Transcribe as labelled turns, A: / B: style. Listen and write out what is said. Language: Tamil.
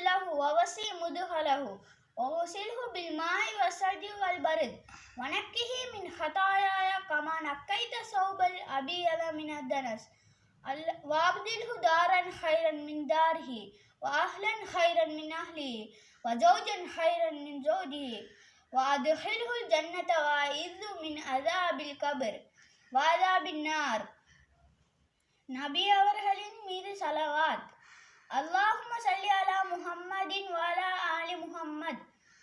A: வஅக்ரிம் நுஸ்லஹு வவசி முதுஹலஹு وغسله بالماء والثلج والبرد ونكه من خطاياي كما نكيت ثوب الأبيض من الدنس ال- وابدله دارا خيرا من داره وأهلا خيرا من أهله وزوجا خيرا من زوجه وأدخله الجنة وأعذ من عذاب القبر وعذاب النار நபி அவர்களின் மீது சலவாத் அல்லாஹும்ம